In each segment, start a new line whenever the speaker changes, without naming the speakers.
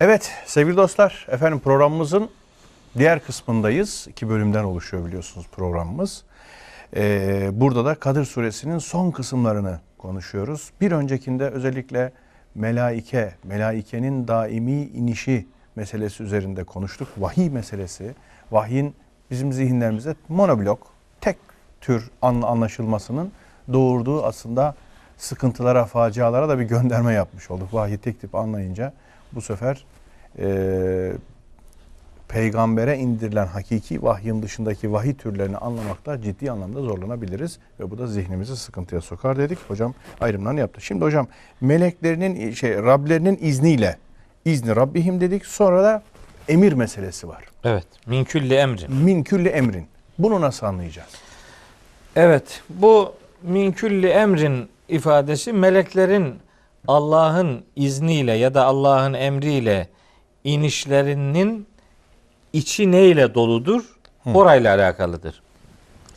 Evet sevgili dostlar efendim programımızın diğer kısmındayız. İki bölümden oluşuyor biliyorsunuz programımız. Ee, burada da Kadir suresinin son kısımlarını konuşuyoruz. Bir öncekinde özellikle melaike, melaikenin daimi inişi meselesi üzerinde konuştuk. Vahiy meselesi, vahyin bizim zihinlerimize monoblok, tek tür an- anlaşılmasının doğurduğu aslında sıkıntılara, facialara da bir gönderme yapmış olduk. Vahyi tek tip anlayınca bu sefer eee peygambere indirilen hakiki vahyin dışındaki vahiy türlerini anlamakta ciddi anlamda zorlanabiliriz ve bu da zihnimizi sıkıntıya sokar dedik. Hocam ayrımlarını yaptı. Şimdi hocam meleklerinin şey Rablerinin izniyle izni Rabbihim dedik. Sonra da emir meselesi var.
Evet. Min külli emrin.
Min külli emrin. Bunu nasıl anlayacağız?
Evet. Bu min külli emrin ifadesi meleklerin Allah'ın izniyle ya da Allah'ın emriyle inişlerinin içi neyle doludur? Orayla alakalıdır.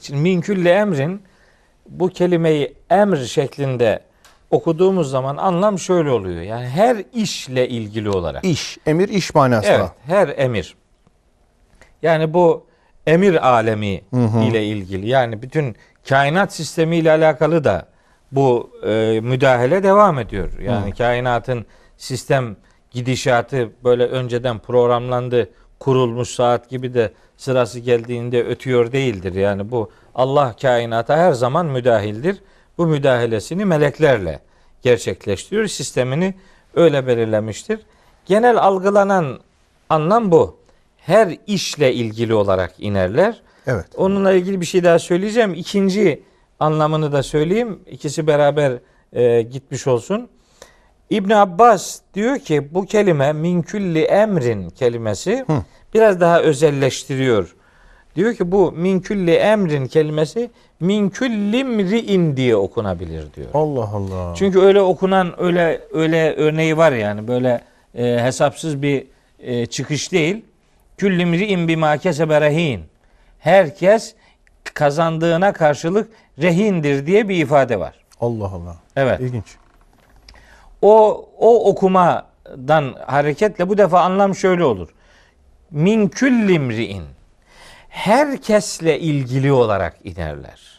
Şimdi min külli emrin bu kelimeyi emr şeklinde okuduğumuz zaman anlam şöyle oluyor. Yani her işle ilgili olarak.
İş, emir iş manasında.
Evet, her emir. Yani bu emir alemi ile ilgili. Yani bütün kainat sistemi ile alakalı da bu e, müdahale devam ediyor. Yani kainatın sistem gidişatı böyle önceden programlandı, kurulmuş saat gibi de sırası geldiğinde ötüyor değildir. Yani bu Allah kainata her zaman müdahildir. Bu müdahalesini meleklerle gerçekleştiriyor. Sistemini öyle belirlemiştir. Genel algılanan anlam bu. Her işle ilgili olarak inerler.
Evet.
Onunla ilgili bir şey daha söyleyeceğim. İkinci anlamını da söyleyeyim. İkisi beraber e, gitmiş olsun. İbn Abbas diyor ki bu kelime min külli emrin kelimesi biraz daha özelleştiriyor. Diyor ki bu min külli emrin kelimesi min külli mri'in diye okunabilir diyor.
Allah Allah.
Çünkü öyle okunan öyle öyle örneği var yani böyle e, hesapsız bir e, çıkış değil. Külli mri'in bima kesebe rehin. Herkes kazandığına karşılık rehindir diye bir ifade var.
Allah Allah.
Evet.
İlginç.
O o okumadan hareketle bu defa anlam şöyle olur. Min külli mri'in. Herkesle ilgili olarak inerler.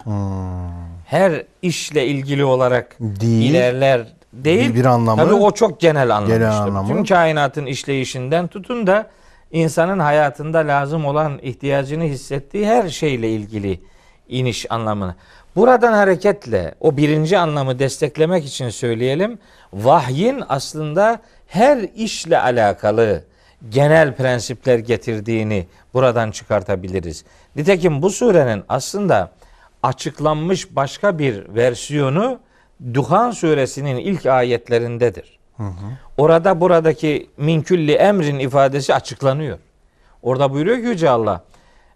Her işle ilgili olarak
Değil.
ilerler değil.
Bir- bir anlamı.
Tabii o çok genel anlam
Genel
işte.
anlamı.
Tüm kainatın işleyişinden tutun da insanın hayatında lazım olan ihtiyacını hissettiği her şeyle ilgili iniş anlamını. Buradan hareketle o birinci anlamı desteklemek için söyleyelim. Vahyin aslında her işle alakalı genel prensipler getirdiğini buradan çıkartabiliriz. Nitekim bu surenin aslında açıklanmış başka bir versiyonu Duhan suresinin ilk ayetlerindedir. Orada buradaki minkülli emrin ifadesi açıklanıyor. Orada buyuruyor ki Yüce Allah.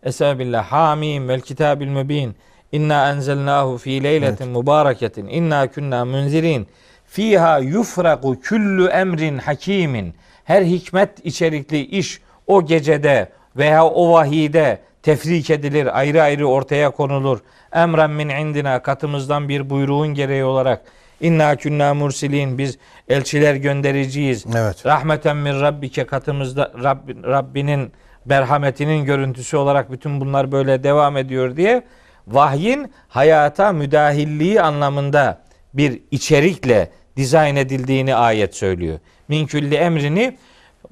Estağfirullah. Hamim vel kitabil mübin. İnna enzelnahu fi leyletin mübareketin. İnna kunna munzirin. Fiha yufraku kullu emrin hakimin. Her hikmet içerikli iş o gecede veya o vahide tefrik edilir, ayrı ayrı ortaya konulur. Emren min indina katımızdan bir buyruğun gereği olarak İnna kunna mursilin biz elçiler göndericiyiz.
Evet.
Rahmeten min rabbike katımızda Rabb, Rabbinin merhametinin görüntüsü olarak bütün bunlar böyle devam ediyor diye vahyin hayata müdahilliği anlamında bir içerikle dizayn edildiğini ayet söylüyor. Min külli emrini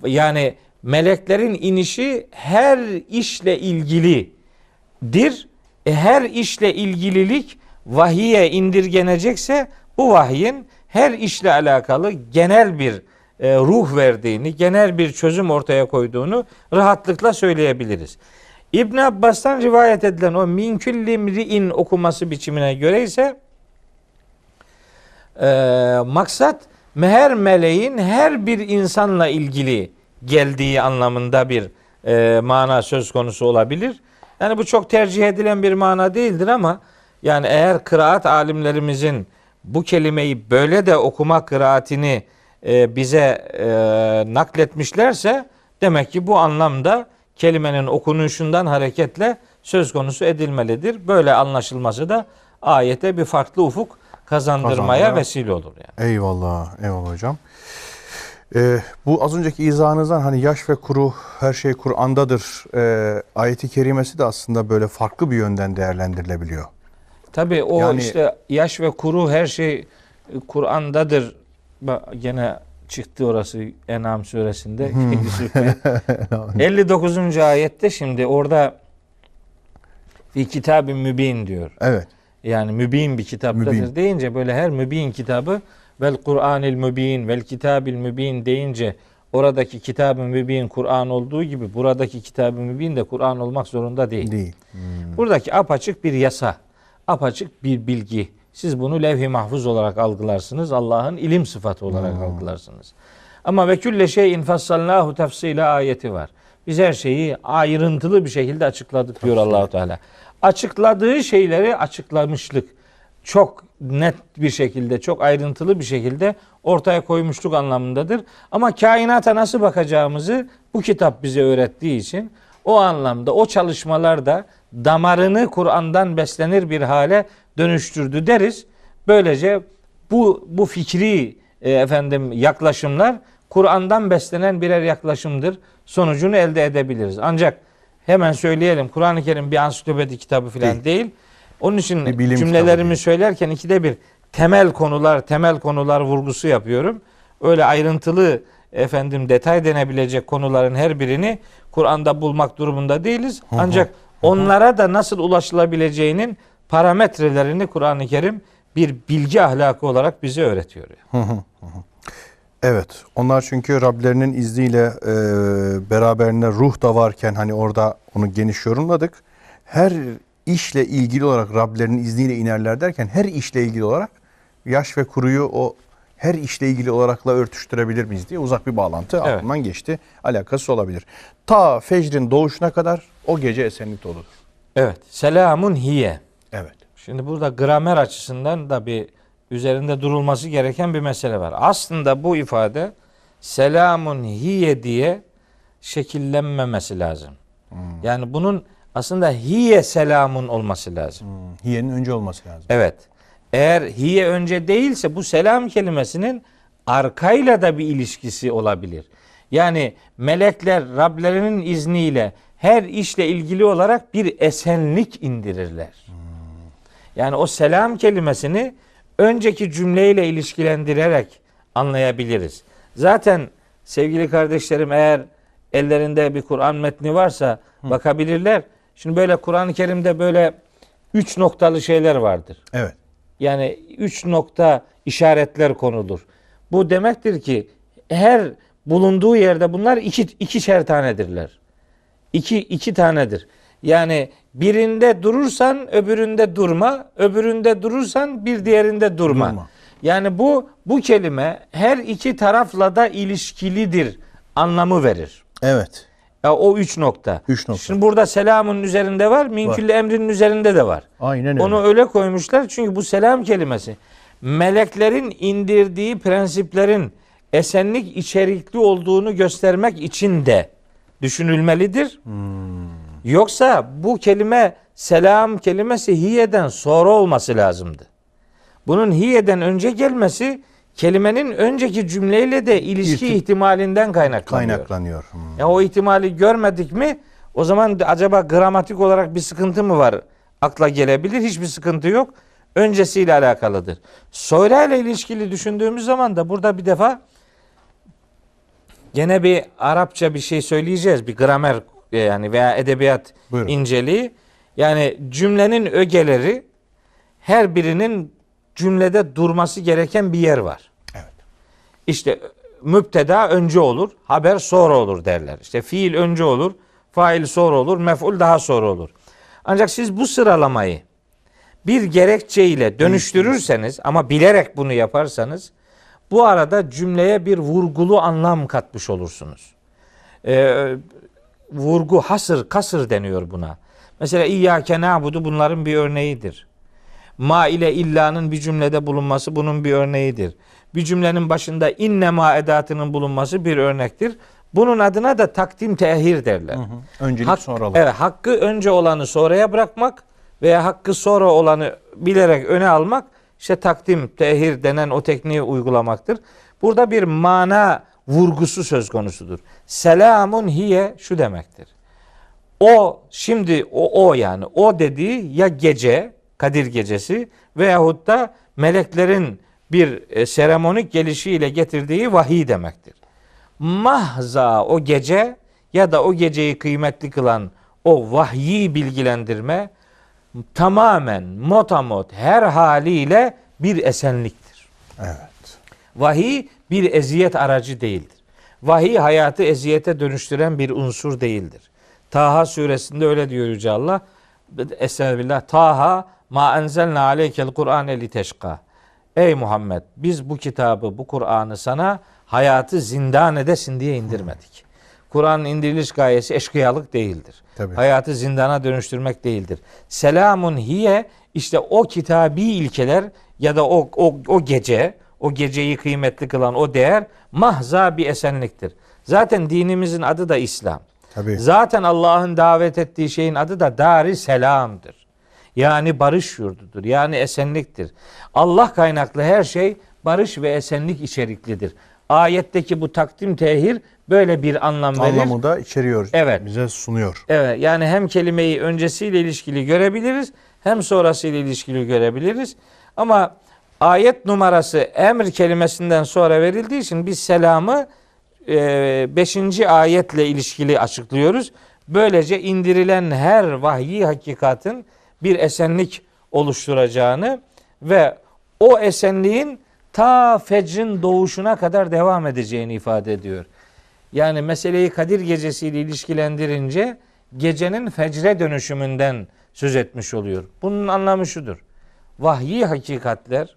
yani meleklerin inişi her işle ilgilidir. E, her işle ilgililik vahiye indirgenecekse bu vahyin her işle alakalı genel bir e, ruh verdiğini, genel bir çözüm ortaya koyduğunu rahatlıkla söyleyebiliriz. İbn Abbas'tan rivayet edilen o min külli mri'in okuması biçimine göre ise e, maksat meher meleğin her bir insanla ilgili geldiği anlamında bir e, mana söz konusu olabilir. Yani bu çok tercih edilen bir mana değildir ama yani eğer kıraat alimlerimizin bu kelimeyi böyle de okuma kıraatini e, bize e, nakletmişlerse demek ki bu anlamda kelimenin okunuşundan hareketle söz konusu edilmelidir. Böyle anlaşılması da ayete bir farklı ufuk kazandırmaya
Kazandırma.
vesile olur yani.
Eyvallah. Eyvallah hocam. Ee, bu az önceki izahınızdan hani yaş ve kuru her şey Kur'an'dadır e, ayeti kerimesi de aslında böyle farklı bir yönden değerlendirilebiliyor.
Tabii o
Yani-
işte yaş ve kuru her şey e, Kur'an'dadır. Gene çıktı orası En'am suresinde. 59. ayette şimdi orada bir kitab-ı mübin diyor.
Evet.
Yani mübin bir kitaptadır
Mübin.
deyince böyle her mübin kitabı vel Kur'anil mübin vel kitabil mübin deyince oradaki kitab-ı mübin Kur'an olduğu gibi buradaki kitab-ı mübin de Kur'an olmak zorunda değil.
Değil.
Buradaki apaçık bir yasa, apaçık bir bilgi. Siz bunu levh-i mahfuz olarak algılarsınız. Allah'ın ilim sıfatı olarak algılarsınız. Ama ve külle şeyin fassalnahu tefsile ayeti var. Biz her şeyi ayrıntılı bir şekilde açıkladık diyor Allahu Teala. Açıkladığı şeyleri açıklamışlık çok net bir şekilde, çok ayrıntılı bir şekilde ortaya koymuşluk anlamındadır. Ama kainata nasıl bakacağımızı bu kitap bize öğrettiği için o anlamda o çalışmalarda damarını Kur'an'dan beslenir bir hale dönüştürdü deriz. Böylece bu bu fikri e, efendim yaklaşımlar Kur'an'dan beslenen birer yaklaşımdır. Sonucunu elde edebiliriz. Ancak hemen söyleyelim Kur'an-ı Kerim bir ansiklopedi kitabı falan
Değil.
değil. Onun için
Bir bilim
cümlelerimi
kitabı.
söylerken ikide bir temel konular, temel konular vurgusu yapıyorum. Öyle ayrıntılı efendim detay denebilecek konuların her birini Kur'an'da bulmak durumunda değiliz. Ancak onlara da nasıl ulaşılabileceğinin parametrelerini Kur'an-ı Kerim bir bilgi ahlakı olarak bize öğretiyor.
Evet. Onlar çünkü Rablerinin izniyle e, beraberinde ruh da varken hani orada onu geniş yorumladık. Her işle ilgili olarak Rablerinin izniyle inerler derken her işle ilgili olarak yaş ve kuruyu o her işle ilgili olarakla örtüştürebilir miyiz diye uzak bir bağlantı
Evet.
aklımdan geçti. Alakası olabilir. Ta fecrin doğuşuna kadar o gece esenlik doludur.
Evet. Selamun hiye.
Evet.
Şimdi burada gramer açısından da bir üzerinde durulması gereken bir mesele var. Aslında bu ifade selamun hiye diye şekillenmemesi lazım. Yani bunun aslında hiye selamun olması lazım.
Hmm, Hiyenin önce olması lazım.
Evet. Eğer hiye önce değilse bu selam kelimesinin arkayla da bir ilişkisi olabilir. Yani melekler Rablerinin izniyle her işle ilgili olarak bir esenlik indirirler. Yani o selam kelimesini önceki cümleyle ilişkilendirerek anlayabiliriz. Zaten sevgili kardeşlerim eğer ellerinde bir Kur'an metni varsa bakabilirler. Şimdi böyle Kur'an-ı Kerim'de böyle üç noktalı şeyler vardır.
Evet.
Yani üç nokta işaretler konulur. Bu demektir ki her bulunduğu yerde bunlar iki, ikişer tanedirler. İki, iki tanedir. Yani birinde durursan öbüründe durma, öbüründe durursan bir diğerinde durma.
Durma.
Yani bu bu kelime her iki tarafla da ilişkilidir anlamı verir.
Evet.
Ya o üç nokta.
Üç nokta.
Şimdi burada selamın üzerinde var, minkülle emrinin üzerinde de var.
Aynen öyle.
Onu öyle koymuşlar çünkü bu selam kelimesi meleklerin indirdiği prensiplerin esenlik içerikli olduğunu göstermek için de düşünülmelidir. Yoksa bu kelime selam kelimesi hiyeden sonra olması lazımdı. Bunun hiyeden önce gelmesi kelimenin önceki cümleyle de ilişki
İrti-
ihtimalinden kaynaklanıyor.
kaynaklanıyor. Hmm.
Ya o ihtimali görmedik mi o zaman acaba gramatik olarak bir sıkıntı mı var? Akla gelebilir. Hiçbir sıkıntı yok. Öncesiyle alakalıdır. Soyla ilişkili düşündüğümüz zaman da burada bir defa gene bir Arapça bir şey söyleyeceğiz. Bir gramer e, yani veya edebiyat
Buyurun.
inceliği. Yani cümlenin ögeleri her birinin cümlede durması gereken bir yer var.
Evet.
İşte müpteda önce olur, haber sonra olur derler. İşte fiil önce olur, fail sonra olur, mef'ul daha sonra olur. Ancak siz bu sıralamayı bir gerekçe ile dönüştürürseniz ama bilerek bunu yaparsanız bu arada cümleye bir vurgulu anlam katmış olursunuz. Ee, vurgu, hasır, kasır deniyor buna. Mesela İyyâke na'budu bunların bir örneğidir. Ma ile illa'nın bir cümlede bulunması bunun bir örneğidir. Bir cümlenin başında inne ma edatının bulunması bir örnektir. Bunun adına da takdim tehir derler.
Öncelik
Hak-
sonralık.
Evet, hakkı önce olanı sonraya bırakmak veya hakkı sonra olanı bilerek öne almak işte takdim, tehir denen o tekniği uygulamaktır. Burada bir mana vurgusu söz konusudur. Selamun hiye şu demektir. O şimdi o o yani o dediği ya gece Kadir gecesi veyahut da meleklerin bir e, seremonik gelişiyle getirdiği vahiy demektir. Mahza o gece ya da o geceyi kıymetli kılan o vahyi bilgilendirme tamamen motamot her haliyle bir esenliktir.
Evet.
Vahiy bir eziyet aracı değildir. Vahiy hayatı eziyete dönüştüren bir unsur değildir. Taha suresinde öyle diyor Yüce Allah. Estağfirullah. Taha ma enzelna aleykel Kur'an li teşka. Ey Muhammed biz bu kitabı, bu Kur'an'ı sana hayatı zindan edesin diye indirmedik. Kur'an'ın indiriliş gayesi eşkıyalık değildir.
Tabii.
Hayatı zindana dönüştürmek değildir. Selamun hiye işte o kitabi ilkeler ya da o, o, o gece, o geceyi kıymetli kılan o değer mahza bir esenliktir. Zaten dinimizin adı da İslam.
Tabii.
Zaten Allah'ın davet ettiği şeyin adı da Dar-ı Selam'dır. Yani barış yurdudur. Yani esenliktir. Allah kaynaklı her şey barış ve esenlik içeriklidir. Ayetteki bu takdim tehir böyle bir anlam verir.
Anlamı da içeriyor.
Evet.
Bize sunuyor.
Evet yani hem kelimeyi öncesiyle ilişkili görebiliriz hem sonrasıyla ilişkili görebiliriz. Ama ayet numarası emir kelimesinden sonra verildiği için biz selamı 5. ayetle ilişkili açıklıyoruz. Böylece indirilen her vahyi hakikatin bir esenlik oluşturacağını ve o esenliğin ta fecrin doğuşuna kadar devam edeceğini ifade ediyor. Yani meseleyi Kadir Gecesi ile ilişkilendirince gecenin fecre dönüşümünden söz etmiş oluyor. Bunun anlamı şudur. Vahyi hakikatler,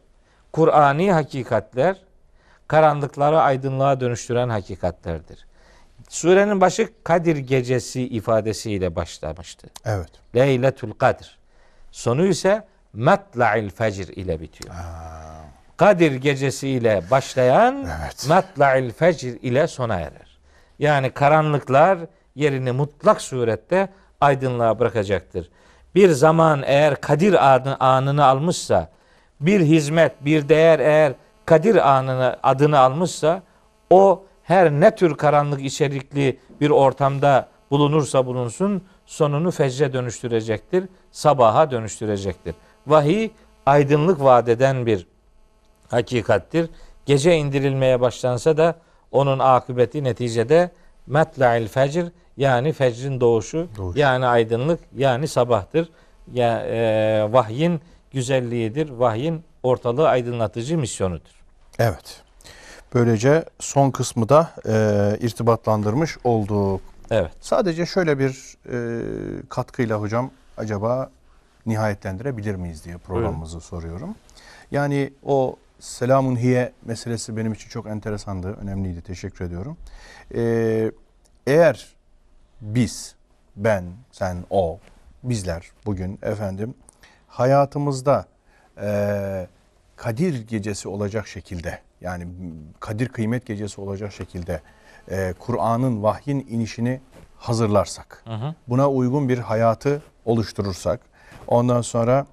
Kur'ani hakikatler karanlıkları aydınlığa dönüştüren hakikatlerdir. Surenin başı Kadir Gecesi ifadesiyle başlamıştı.
Evet.
Leyletul Kadr. Sonu ise Matla'il Fecr ile bitiyor. Kadir gecesi ile başlayan
Evet.
Matla'il Fecr ile sona erer. Yani karanlıklar yerini mutlak surette aydınlığa bırakacaktır. Bir zaman eğer Kadir anı, anını almışsa, bir hizmet, bir değer eğer Kadir anını adını almışsa, o her ne tür karanlık içerikli bir ortamda bulunursa bulunsun, sonunu fecre dönüştürecektir, sabaha dönüştürecektir. Vahiy aydınlık vaat eden bir hakikattir. Gece indirilmeye başlansa da onun akıbeti neticede metla'il fecr yani fecrin doğuşu,
Doğuş.
yani aydınlık yani sabahtır. Ya e, vahyin güzelliğidir. Vahyin ortalığı aydınlatıcı misyonudur.
Evet. Böylece son kısmı da e, irtibatlandırmış olduk.
Evet.
Sadece şöyle bir e, katkıyla hocam acaba nihayetlendirebilir miyiz diye programımızı soruyorum. Yani o selamun hiye meselesi benim için çok enteresandı, önemliydi. Teşekkür ediyorum. E, eğer biz, ben, sen, o, bizler bugün efendim hayatımızda e, Kadir gecesi olacak şekilde yani Kadir kıymet gecesi olacak şekilde e, Kur'an'ın vahyin inişini hazırlarsak,
Hı hı.
buna uygun bir hayatı oluşturursak, ondan sonra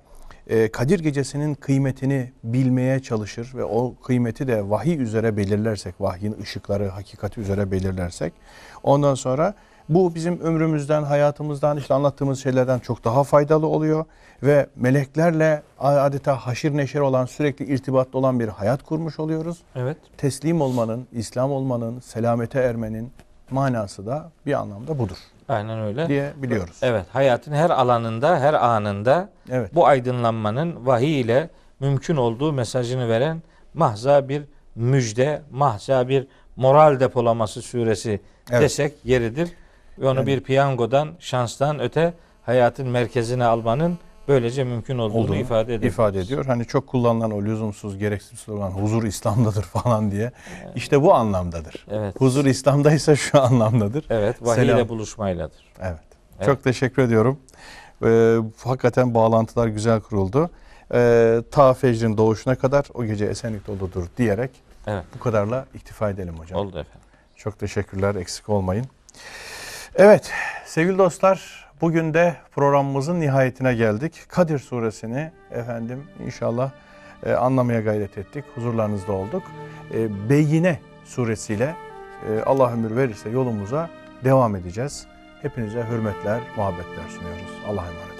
e, Kadir gecesinin kıymetini bilmeye çalışır ve o kıymeti de vahiy üzere belirlersek, vahyin ışıkları, hakikati üzere belirlersek, ondan sonra bu bizim ömrümüzden, hayatımızdan, işte anlattığımız şeylerden çok daha faydalı oluyor ve meleklerle adeta haşir neşir olan, sürekli irtibatlı olan bir hayat kurmuş oluyoruz.
Evet.
Teslim olmanın, İslam olmanın, selamete ermenin manası da bir anlamda budur
Aynen öyle.
diye biliyoruz.
Evet, hayatın her alanında, her anında
Evet.
bu aydınlanmanın vahiy ile mümkün olduğu mesajını veren mahza bir müjde, mahza bir moral depolaması suresi
Evet.
desek yeridir. Ve onu
Yani-
bir piyangodan, şanstan öte hayatın merkezine almanın böylece mümkün olduğunu,
olduğunu
ifade ediyor.
ifade ediyor. Hani çok kullanılan o lüzumsuz, gereksiz olan huzur İslam'dadır falan diye. İşte bu anlamdadır.
Evet.
Huzur İslam'daysa şu anlamdadır.
Evet, vahiy ile buluşmayladır.
Evet.
Evet.
Çok teşekkür ediyorum. Ee, hakikaten bağlantılar güzel kuruldu. Ee, ta fecrin doğuşuna kadar o gece esenlik doludur diyerek
Evet.
bu kadarla iktifa edelim hocam.
Oldu efendim.
Çok teşekkürler, eksik olmayın. Evet, sevgili dostlar, bugün de programımızın nihayetine geldik. Kadir suresini efendim inşallah e, anlamaya gayret ettik. Huzurlarınızda olduk. E, Beyine suresiyle e, Allah ömür verirse yolumuza devam edeceğiz. Hepinize hürmetler, muhabbetler sunuyoruz. Allah'a emanet.